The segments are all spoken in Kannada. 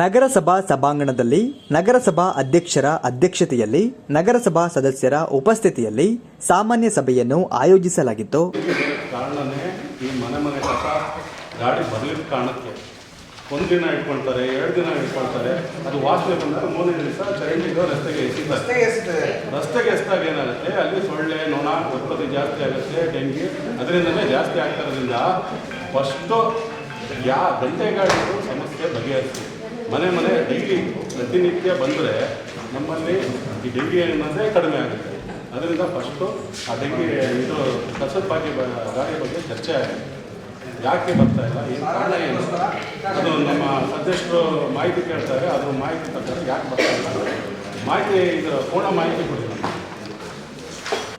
ನಗರಸಭಾ ಸಭಾಂಗಣದಲ್ಲಿ ನಗರಸಭಾ ಅಧ್ಯಕ್ಷರ ಅಧ್ಯಕ್ಷತೆಯಲ್ಲಿ ನಗರಸಭಾ ಸದಸ್ಯರ ಉಪಸ್ಥಿತಿಯಲ್ಲಿ ಸಾಮಾನ್ಯ ಸಭೆಯನ್ನು ಆಯೋಜಿಸಲಾಗಿತ್ತು. ಕಾರಣನೇ ಈ ಮನೆ ಮನೆ ಕಸ ಗಾಡಿ ಬದಲಿದ ಕಾರಣಕ್ಕೆ ಒಂದು ದಿನ ಇಟ್ಕೊಳ್ತಾರೆ ಎರಡು ದಿನ ಇಟ್ಕೊಳ್ತಾರೆ ಅದು ವಾಸನೆ ಬಂದಾಗ ಮೂರನೇ ದಿವಸ ಚರಂಡಿಗೆ ರಸ್ತೆಗೆ ಎಸಿತಾರೆ. ರಸ್ತೆಗೆ ಎಸ್ದಾಗ ಏನಾಗುತ್ತೆ? ಅಲ್ಲಿ ಸೊಳ್ಳೆ ನೊಣ ಉತ್ಪತ್ತಿ ಜಾಸ್ತಿ ಆಗುತ್ತೆ ಡೆಂಗಿ ಅದರಿಂದಲೇ ಜಾಸ್ತಿ ಆಗ್ತಿರೋದ್ರಿಂದ ಫಸ್ಟು ಯಾ ಸಮಸ್ಯೆ ಬಗೆಹರಿಸಿ ಮನೆ ಮನೆ ಡೈಲಿ ಪ್ರತಿನಿತ್ಯ ಬಂದರೆ ನಮ್ಮಲ್ಲಿ ಈ ಡೆಂಗಿ ಅನ್ನೋದೇ ಕಡಿಮೆ ಆಗುತ್ತೆ. ಅದರಿಂದ ಫಸ್ಟು ಆ ಡೆಂಗಿ ಇದು ಕಸದ ಬಾಗಿ ಗಾಡಿಯ ಬಗ್ಗೆ ಚರ್ಚೆ ಆಗಿದೆ. ಯಾಕೆ ಬರ್ತಾ ಇಲ್ಲ? ಏನು ಕಾರಣ ಏನು? ಅದು ನಮ್ಮ ಸದಸ್ಯರು ಮಾಹಿತಿ ಕೇಳ್ತಾರೆ. ಅದ್ರ ಮಾಹಿತಿ ತರ್ತಾರೆ. ಯಾಕೆ ಬರ್ತಾ ಇಲ್ಲ ಮಾಹಿತಿ ಇದರ ಪೂರ್ಣ ಮಾಹಿತಿ ಕೊಡಿ.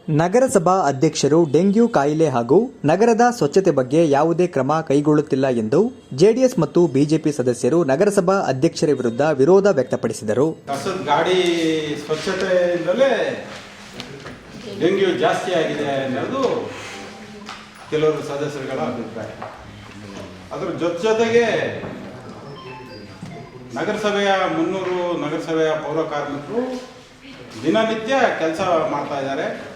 ನಗರಸಭಾ ಅಧ್ಯಕ್ಷರು ಡೆಂಗ್ಯೂ ಕಾಯಿಲೆ ಹಾಗೂ ನಗರದ ಸ್ವಚ್ಛತೆ ಬಗ್ಗೆ ಯಾವುದೇ ಕ್ರಮ ಕೈಗೊಳ್ಳುತ್ತಿಲ್ಲ ಎಂದು ಜೆಡಿಎಸ್ ಮತ್ತು ಬಿಜೆಪಿ ಸದಸ್ಯರು ನಗರಸಭಾ ಅಧ್ಯಕ್ಷರ ವಿರುದ್ಧ ವಿರೋಧ ವ್ಯಕ್ತಪಡಿಸಿದರು. ಗಾಡಿ ಸ್ವಚ್ಛತೆಯಿಂದಲೇ ಡೆಂಗ್ಯೂ ಜಾಸ್ತಿ ಆಗಿದೆ ಅನ್ನೋದು ಕೆಲವರು ಸದಸ್ಯರುಗಳ ಅಭಿಪ್ರಾಯ. ಅದರ ಜೊತೆ ಜೊತೆಗೆ ನಗರಸಭೆಯ ಮುನ್ನೂರು ನಗರಸಭೆಯ ಪೌರ ಕಾರ್ಮಿಕರು ದಿನನಿತ್ಯ ಕೆಲಸ ಮಾಡ್ತಾ ಇದ್ದಾರೆ.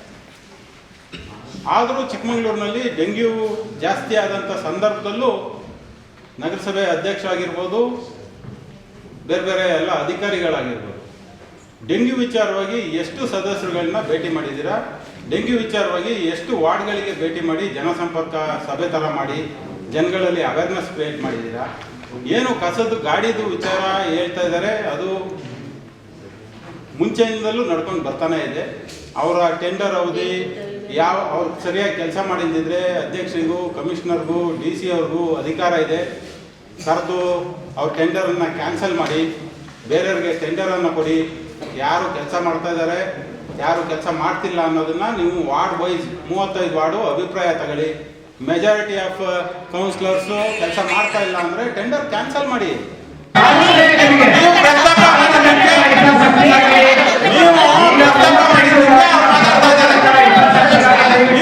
ಆದರೂ ಚಿಕ್ಕಮಗಳೂರಿನಲ್ಲಿ ಡೆಂಗ್ಯೂ ಜಾಸ್ತಿ ಆದಂಥ ಸಂದರ್ಭದಲ್ಲೂ ನಗರಸಭೆ ಅಧ್ಯಕ್ಷ ಆಗಿರ್ಬೋದು ಬೇರೆ ಬೇರೆ ಎಲ್ಲ ಅಧಿಕಾರಿಗಳಾಗಿರ್ಬೋದು. ಡೆಂಗ್ಯೂ ವಿಚಾರವಾಗಿ ಎಷ್ಟು ಸದಸ್ಯರುಗಳನ್ನ ಭೇಟಿ ಮಾಡಿದ್ದೀರಾ? ಡೆಂಗ್ಯೂ ವಿಚಾರವಾಗಿ ಎಷ್ಟು ವಾರ್ಡ್ಗಳಿಗೆ ಭೇಟಿ ಮಾಡಿ ಜನಸಂಪರ್ಕ ಸಭೆ ಥರ ಮಾಡಿ, ಜನಗಳಲ್ಲಿ ಅವೇರ್ನೆಸ್ ಕ್ರಿಯೇಟ್ ಮಾಡಿದ್ದೀರಾ? ಏನು ಕಸದ ಗಾಡಿದು ವಿಚಾರ ಹೇಳ್ತಾ ಇದ್ದಾರೆ, ಅದು ಮುಂಚೆಯಿಂದಲೂ ನಡ್ಕೊಂಡು ಬರ್ತಾನೆ ಇದೆ. ಅವರ ಟೆಂಡರ್ ಅವಧಿ ಯಾವ ಅವ್ರು ಸರಿಯಾಗಿ ಕೆಲಸ ಮಾಡಿದ್ದಿದ್ರೆ ಅಧ್ಯಕ್ಷರಿಗೂ ಕಮಿಷನರ್ಗೂ ಡಿ ಸಿ ಅವ್ರಿಗೂ ಅಧಿಕಾರ ಇದೆ. ಕರೆದು ಅವ್ರ ಟೆಂಡರನ್ನು ಕ್ಯಾನ್ಸಲ್ ಮಾಡಿ ಬೇರೆಯವ್ರಿಗೆ ಟೆಂಡರನ್ನು ಕೊಡಿ. ಯಾರು ಕೆಲಸ ಮಾಡ್ತಾ ಇದ್ದಾರೆ ಯಾರು ಕೆಲಸ ಮಾಡ್ತಿಲ್ಲ ಅನ್ನೋದನ್ನು ನೀವು ವಾರ್ಡ್ ವೈಸ್ ಮೂವತ್ತೈದು ವಾರ್ಡು ಅಭಿಪ್ರಾಯ ತಗೊಳ್ಳಿ. ಮೆಜಾರಿಟಿ ಆಫ್ ಕೌನ್ಸಿಲರ್ಸು ಕೆಲಸ ಮಾಡ್ತಾ ಇಲ್ಲ ಅಂದರೆ ಟೆಂಡರ್ ಕ್ಯಾನ್ಸಲ್ ಮಾಡಿ. ನೀವು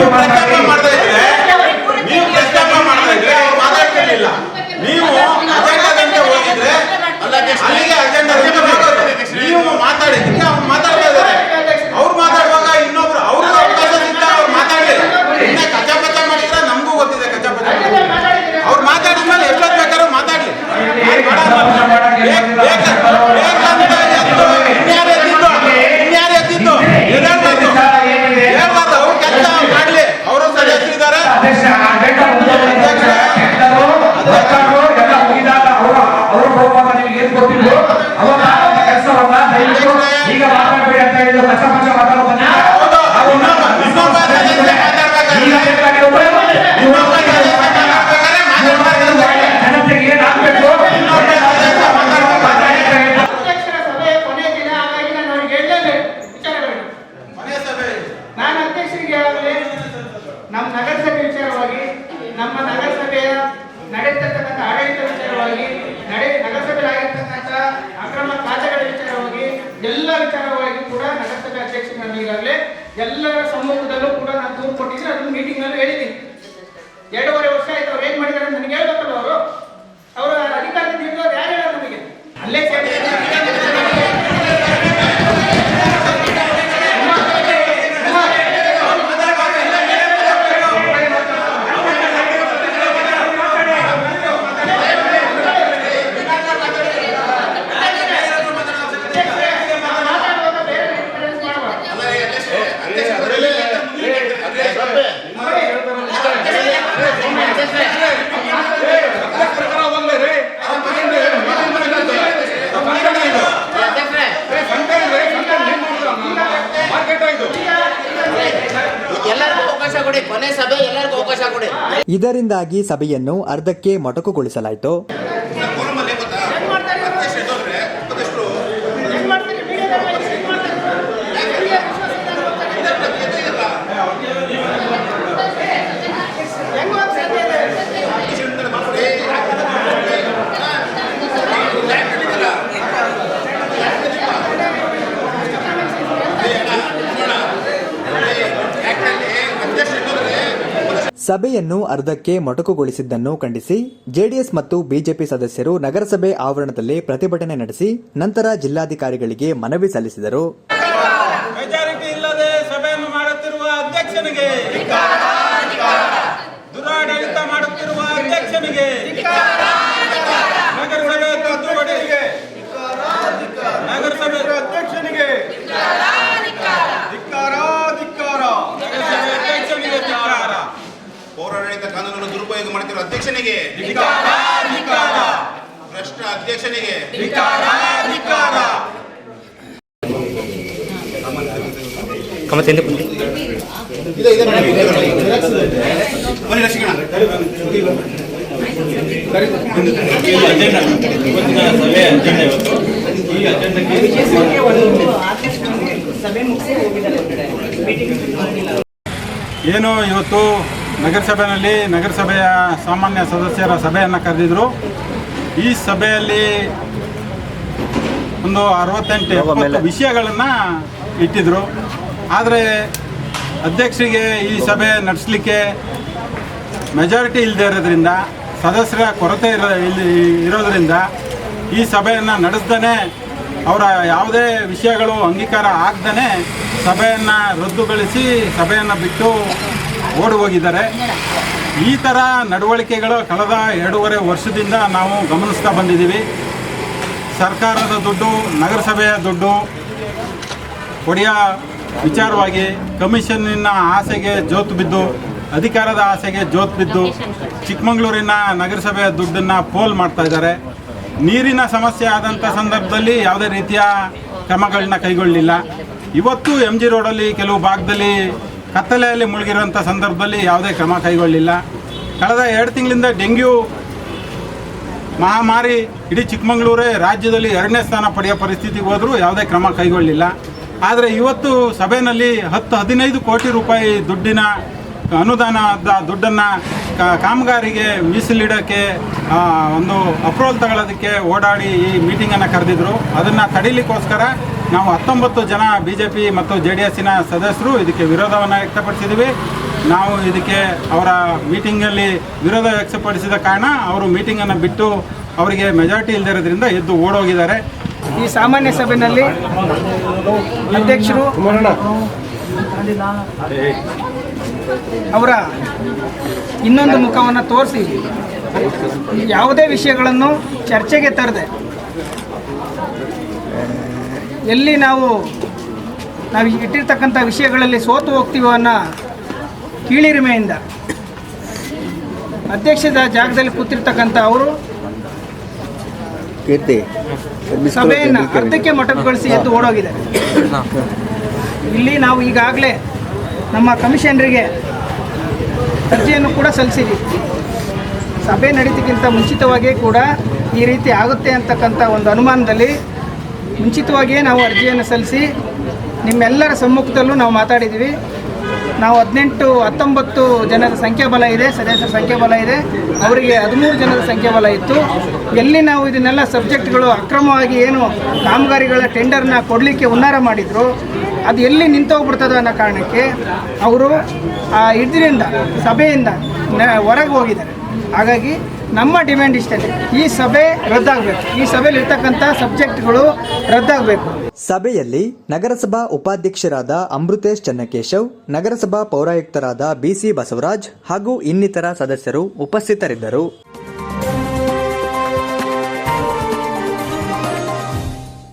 para cá, ಈಗ ಮಾತಾಡ್ಬೇಡಿ ಅಂತ ಹೇಳಿದ್ರು ಕಷ್ಟ ಪಕ್ಷ ಜನತೆಗೆ ಏನ್ ಆಗ್ಬೇಕು ಇನ್ನೊಬ್ಬ ಸದಸ್ಯ ಅಧ್ಯಕ್ಷರ ಸಭೆ ಕೊನೆ ದಿನ ಹಾಗಾಗಿ ನಾನು ಅಧ್ಯಕ್ಷರಿಗೆ ಹೇಳಾಗಲೇ ನಮ್ಮ ನಗರಸಭೆ ವಿಚಾರವಾಗಿ ನಮ್ಮ ನಗರಸಭೆಯ ನಡೆಯತಕ್ಕಂಥ ಆಡಳಿತ ವಿಚಾರವಾಗಿ ಮೀಟಿಂಗ್ನಲ್ಲೂ ಹೇಳಿದ್ದೀನಿ ಇದರಿಂದಾಗಿ ಸಭೆಯನ್ನು ಅರ್ಧಕ್ಕೆ ಮೊಟಕುಗೊಳಿಸಲಾಯಿತು ಹೆಂಗ್ ಮಾಡ್ತೀರಿ ಮೀಡಿಯಾದಲ್ಲಿ ಹೆಂಗ್ ಮಾಡ್ತೀರಿ ಯಾರಿಗೆ ವಿಶ್ವಾಸ ಇಲ್ಲ ಅಂತ ಹೆಂಗ್ ಹೋಗ್ತಾ ಇದೆ? ಸಭೆಯನ್ನು ಅರ್ಧಕ್ಕೆ ಮೊಟಕುಗೊಳಿಸಿದ್ದನ್ನು ಖಂಡಿಸಿ ಜೆಡಿಎಸ್ ಮತ್ತು ಬಿಜೆಪಿ ಸದಸ್ಯರು ನಗರಸಭೆ ಆವರಣದಲ್ಲಿ ಪ್ರತಿಭಟನೆ ನಡೆಸಿ ನಂತರ ಜಿಲ್ಲಾಧಿಕಾರಿಗಳಿಗೆ ಮನವಿ ಸಲ್ಲಿಸಿದರು. ಮೆಜಾರಿಟಿ ಇಲ್ಲದೆ ಸಭೆಯನ್ನು ಮಾಡುತ್ತಿರುವ ಅಧ್ಯಕ್ಷನಿಗೆ ದುರಾಡಳಿತ ಮಾಡುತ್ತಿರುವ ಅಧ್ಯಕ್ಷನಿಗೆ ನಗರಸಭೆ ತಿದ್ದುಪಡಿಗೆ ನಗರಸಭೆ ಅಧ್ಯಕ್ಷನಿಗೆ ನಗರಸಭೆ ಅಧ್ಯಕ್ಷನಿಗೆ ಧಿಕ್ಕಾರ. ಪೌರಾಡಳಿತ ಕಾನೂನನ್ನು ದುರುಪಯೋಗ ಮಾಡ್ತಿರೋ ಧಿಕ್ಕಾರ, ಧಿಕ್ಕಾರ, ಭ್ರಷ್ಟ ಅಧ್ಯಕ್ಷನಿಗೆ ಧಿಕ್ಕಾರ. ಇದೆ ಇದೆ ನೋಡಿ. ಬನ್ನಿ ರಸಿಕಣ ಏನು ಇವತ್ತು ನಗರಸಭೆಯಲ್ಲಿ ನಗರಸಭೆಯ ಸಾಮಾನ್ಯ ಸದಸ್ಯರ ಸಭೆಯನ್ನು ಕರೆದಿದ್ರು. ಈ ಸಭೆಯಲ್ಲಿ ಒಂದು ಅರವತ್ತೆಂಟು ಎಪ್ಪತ್ತು ವಿಷಯಗಳನ್ನು ಇಟ್ಟಿದ್ರು. ಆದರೆ ಅಧ್ಯಕ್ಷರಿಗೆ ಈ ಸಭೆ ನಡೆಸಲಿಕ್ಕೆ ಮೆಜಾರಿಟಿ ಇಲ್ಲದೆ ಇರೋದ್ರಿಂದ ಸದಸ್ಯರ ಕೊರತೆ ಇರೋ ಇಲ್ಲಿ ಇರೋದ್ರಿಂದ ಈ ಸಭೆಯನ್ನು ನಡೆಸ್ದೇ ಅವರ ಯಾವುದೇ ವಿಷಯಗಳು ಅಂಗೀಕಾರ ಆಗ್ದೇ ಸಭೆಯನ್ನು ರದ್ದುಗೊಳಿಸಿ ಸಭೆಯನ್ನು ಬಿಟ್ಟು ಓಡಿ ಹೋಗಿದ್ದಾರೆ ಈ ಥರ ನಡವಳಿಕೆಗಳು ಕಳೆದ ಎರಡೂವರೆ ವರ್ಷದಿಂದ ನಾವು ಗಮನಿಸ್ತಾ ಬಂದಿದ್ದೀವಿ. ಸರ್ಕಾರದ ದುಡ್ಡು, ನಗರಸಭೆಯ ದುಡ್ಡು, ಒಡೆಯ ವಿಚಾರವಾಗಿ ಕಮಿಷನ್ನಿನ ಆಸೆಗೆ ಜೋತು ಬಿದ್ದು, ಅಧಿಕಾರದ ಆಸೆಗೆ ಜೋತು ಬಿದ್ದು, ಚಿಕ್ಕಮಗಳೂರಿನ ನಗರಸಭೆಯ ದುಡ್ಡನ್ನು ಪೋಲ್ ಮಾಡ್ತಾ ಇದ್ದಾರೆ. ನೀರಿನ ಸಮಸ್ಯೆ ಆದಂಥ ಸಂದರ್ಭದಲ್ಲಿ ಯಾವುದೇ ರೀತಿಯ ಕ್ರಮಗಳನ್ನ ಕೈಗೊಳ್ಳಲಿಲ್ಲ ಇವತ್ತು ಎಂ ಜಿ ರೋಡಲ್ಲಿ ಕೆಲವು ಭಾಗದಲ್ಲಿ ಕತ್ತಲೆಯಲ್ಲಿ ಮುಳುಗಿರುವಂಥ ಸಂದರ್ಭದಲ್ಲಿ ಯಾವುದೇ ಕ್ರಮ ಕೈಗೊಳ್ಳಲಿಲ್ಲ ಕಳೆದ ಎರಡು ತಿಂಗಳಿಂದ ಡೆಂಗ್ಯೂ ಮಹಾಮಾರಿ ಇಡೀ ಚಿಕ್ಕಮಗಳೂರೇ ರಾಜ್ಯದಲ್ಲಿ ಎರಡನೇ ಸ್ಥಾನ ಪಡೆಯೋ ಪರಿಸ್ಥಿತಿಗೆ ಹೋದರೂ ಯಾವುದೇ ಕ್ರಮ ಕೈಗೊಳ್ಳಲಿಲ್ಲ ಆದರೆ ಇವತ್ತು ಸಭೆಯಲ್ಲಿ ಹತ್ತು ಹದಿನೈದು ಕೋಟಿ ರೂಪಾಯಿ ದುಡ್ಡಿನ ಅನುದಾನದ ದುಡ್ಡನ್ನು ಕಾಮಗಾರಿಗೆ ಮೀಸಲಿಡೋಕ್ಕೆ ಒಂದು ಅಪ್ರೂವಲ್ ತಗೊಳ್ಳೋದಕ್ಕೆ ಓಡಾಡಿ ಈ ಮೀಟಿಂಗನ್ನು ಕರೆದಿದ್ರು. ಅದನ್ನು ತಡೀಲಿಕ್ಕೋಸ್ಕರ ನಾವು ಹತ್ತೊಂಬತ್ತು ಜನ ಬಿ ಜೆ ಪಿ ಮತ್ತು ಜೆ ಡಿ ಎಸ್ಸಿನ ಸದಸ್ಯರು ಇದಕ್ಕೆ ವಿರೋಧವನ್ನು ವ್ಯಕ್ತಪಡಿಸಿದ್ವಿ. ನಾವು ಇದಕ್ಕೆ ಅವರ ಮೀಟಿಂಗಲ್ಲಿ ವಿರೋಧ ವ್ಯಕ್ತಪಡಿಸಿದ ಕಾರಣ ಅವರು ಮೀಟಿಂಗನ್ನು ಬಿಟ್ಟು ಅವರಿಗೆ ಮೆಜಾರಿಟಿ ಇಲ್ಲದಿರೋದ್ರಿಂದ ಎದ್ದು ಓಡೋಗಿದ್ದಾರೆ. ಈ ಸಾಮಾನ್ಯ ಸಭೆಯಲ್ಲಿ ಅಧ್ಯಕ್ಷರು ಅವರ ಇನ್ನೊಂದು ಮುಖವನ್ನು ತೋರಿಸಿ. ಯಾವುದೇ ವಿಷಯಗಳನ್ನು ಚರ್ಚೆಗೆ ತರದೆ. ಎಲ್ಲಿ ನಾವು ನಾವು ಇಟ್ಟಿರ್ತಕ್ಕಂಥ ವಿಷಯಗಳಲ್ಲಿ ಸೋತು ಹೋಗ್ತೀವೋ ಅನ್ನೋ ಕೀಳಿರಿಮೆಯಿಂದ ಅಧ್ಯಕ್ಷದ ಜಾಗದಲ್ಲಿ ಕೂತಿರ್ತಕ್ಕಂಥ ಅವರು ಸಭೆಯನ್ನು ಅರ್ಧಕ್ಕೆ ಮಟಕಗೊಳಿಸಿ ಎದ್ದು ಓಡೋಗಿದ್ದಾರೆ. ಇಲ್ಲಿ ನಾವು ಈಗಾಗಲೇ ನಮ್ಮ ಕಮಿಷನರಿಗೆ ಅರ್ಜಿಯನ್ನು ಕೂಡ ಸಲ್ಲಿಸಿದ್ವಿ. ಸಭೆ ನಡೀತಿಗಿಂತ ಮುಂಚಿತವಾಗಿಯೇ ಕೂಡ ಈ ರೀತಿ ಆಗುತ್ತೆ ಅಂತಕ್ಕಂಥ ಒಂದು ಅನುಮಾನದಲ್ಲಿ ಮುಂಚಿತವಾಗಿಯೇ ನಾವು ಅರ್ಜಿಯನ್ನು ಸಲ್ಲಿಸಿ ನಿಮ್ಮೆಲ್ಲರ ಸಮ್ಮುಖದಲ್ಲೂ ನಾವು ಮಾತಾಡಿದ್ದೀವಿ. ನಾವು ಹದಿನೆಂಟು, ಹತ್ತೊಂಬತ್ತು ಜನರ ಸಂಖ್ಯಾಬಲ ಇದೆ, ಸದಸ್ಯರ ಸಂಖ್ಯಾಬಲ ಇದೆ. ಅವರಿಗೆ ಹದಿಮೂರು ಜನರ ಸಂಖ್ಯಾಬಲ ಇತ್ತು. ಎಲ್ಲಿ ನಾವು ಇದನ್ನೆಲ್ಲ ಸಬ್ಜೆಕ್ಟ್ಗಳು ಅಕ್ರಮವಾಗಿ ಏನು ಕಾಮಗಾರಿಗಳ ಟೆಂಡರ್ನ ಕೊಡಲಿಕ್ಕೆ ಹುನ್ನಾರ ಮಾಡಿದ್ರು ಅದು ಎಲ್ಲಿ ನಿಂತೋಗ್ಬಿಡ್ತದೆ ಅನ್ನೋ ಕಾರಣಕ್ಕೆ ಅವರು ಆ ಇದರಿಂದ ಸಭೆಯಿಂದ ಹೊರಗೆ ಹೋಗಿದ್ದಾರೆ. ಹಾಗಾಗಿ ನಮ್ಮ ಡಿಮ್ಯಾಂಡ್ ಇಷ್ಟೇ. ಈ ಸಭೆ ರದ್ದಾಗಬೇಕು. ಈ ಸಭೆಯಲ್ಲಿ ಇರ್ತಕ್ಕಂಥ ಸಬ್ಜೆಕ್ಟ್ಗಳು ರದ್ದಾಗಬೇಕು. ಸಭೆಯಲ್ಲಿ ನಗರಸಭಾ ಉಪಾಧ್ಯಕ್ಷರಾದ ಅಮೃತೇಶ್ ಚನ್ನಕೇಶವ್, ನಗರಸಭಾ ಪೌರಾಯುಕ್ತರಾದ ಬಿಸಿ ಬಸವರಾಜ್ ಹಾಗೂ ಇನ್ನಿತರ ಸದಸ್ಯರು ಉಪಸ್ಥಿತರಿದ್ದರು.